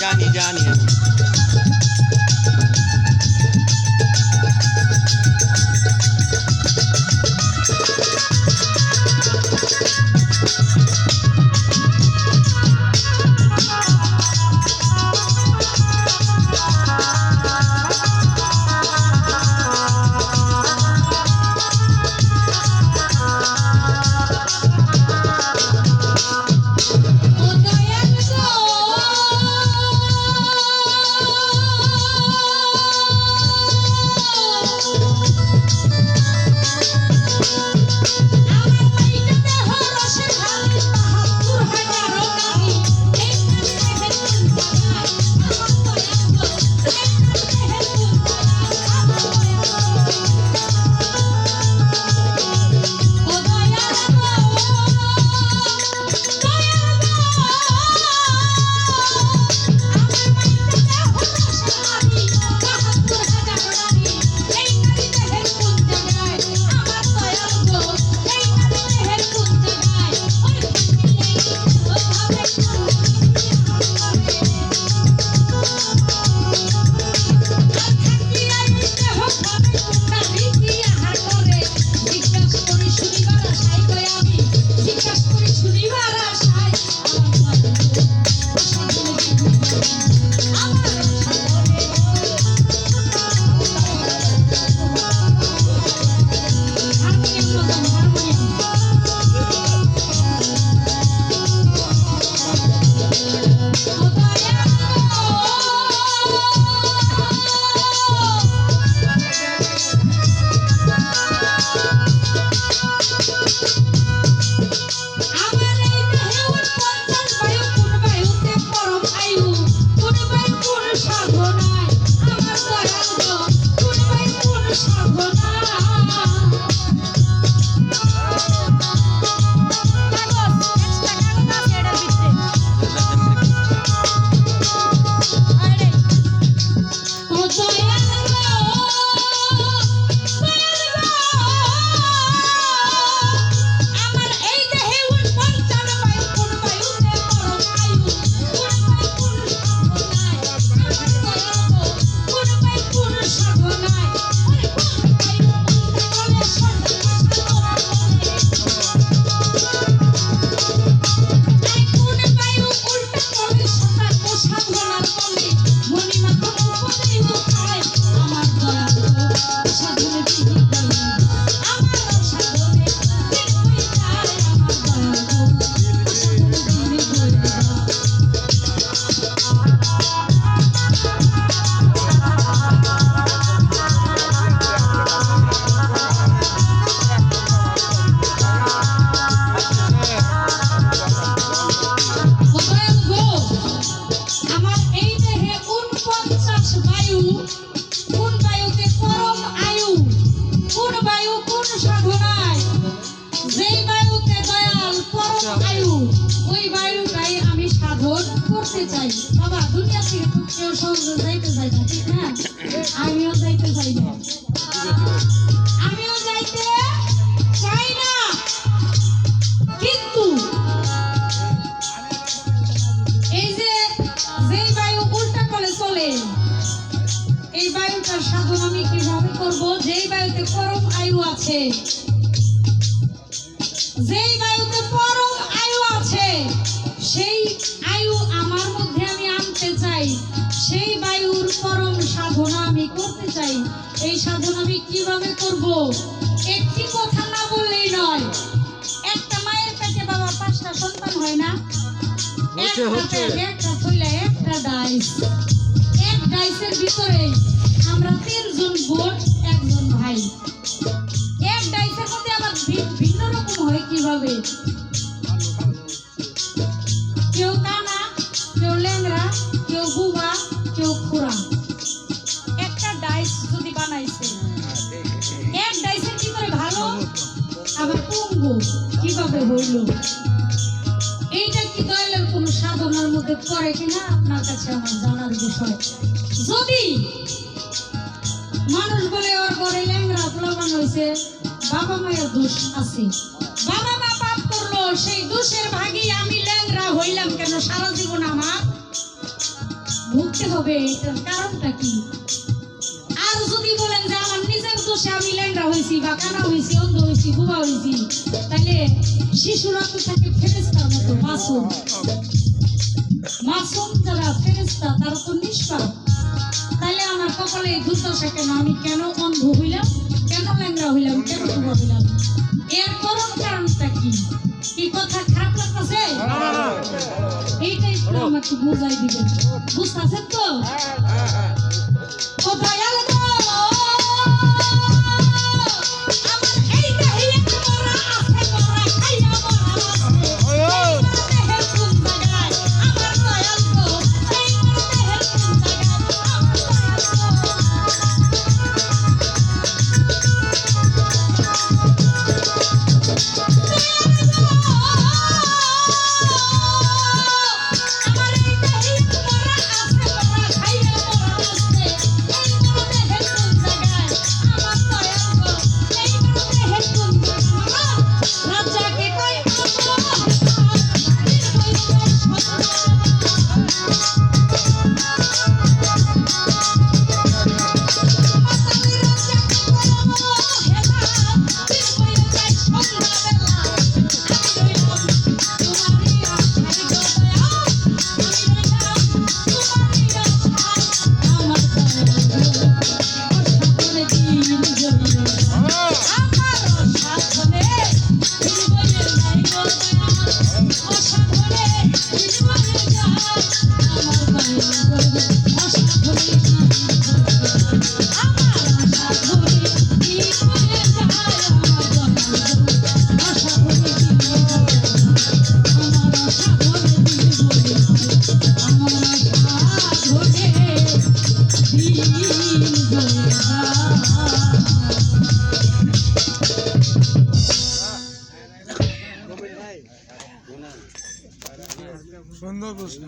জানি জানি আমি। সহজে যাইতে চাই না ঠিক না? আমিও যাইতে চাই না। আমিও এই যে যেই বায়ু উল্টা করে চলে, এই বায়ুটার সাধন আমি কীভাবে করব? যেই বায়ুতে পরম আয়ু আছে, যেই বায়ুতে চাই এই সাধনা আমি কীভাবে করব? একটি কথা না বললেই নয়। একটা মায়ের পেটে বাবা পাঁচটা সন্তান হয় না? একটা হচ্ছে। একটা ডাইস। এক ডাইসের ভিতরে আমরা তিনজন বোন একজন ভাই। এক ডাইসের মধ্যে আবার ভিন্ন রকম হয় কীভাবে? কীভাবে এইটা কি দয়ালের কোন সাধনার মধ্যে পড়ে কিনা? আপনার কাছে আমার জানার বিষয়। যদি মানুষ বলে ওর ঘরে ল্যাংরা প্লাবান হয়েছে বাবা মায়ের দোষ আছে। বাবা মা পাপ করল, সেই দোষের ভাগী আমি ল্যাংরা হইলাম কেন? সারা জীবন আমার ভুগতে হবে, এটার কারণটা কি? আর যদি বলেন যে আমার নিজের দোষে আমি ল্যাংরা হয়েছি বা কানা হয়েছি অন্ধ হয়েছি বুবা হয়েছি তাহলে শিশুরা তো থাকে ফেরেস্তার মতো মাসুম। মাসুম যারা ফেরেস্তা তারা তো নিষ্পাপ। তাহলে আমার কপালে দুর্দশা কেন? আমি কেন অন্ধ হইলাম? কেন ল্যাংরা হইলাম? কেন বুবা হইলাম? এর পরম কারণটা কি? কি কথা খারাপ লাগতেছে? এইটা একটু আমাকে বুঝাই দিবেন বুঝতেছেন তো? কোথায় সুন্দর প্রশ্ন।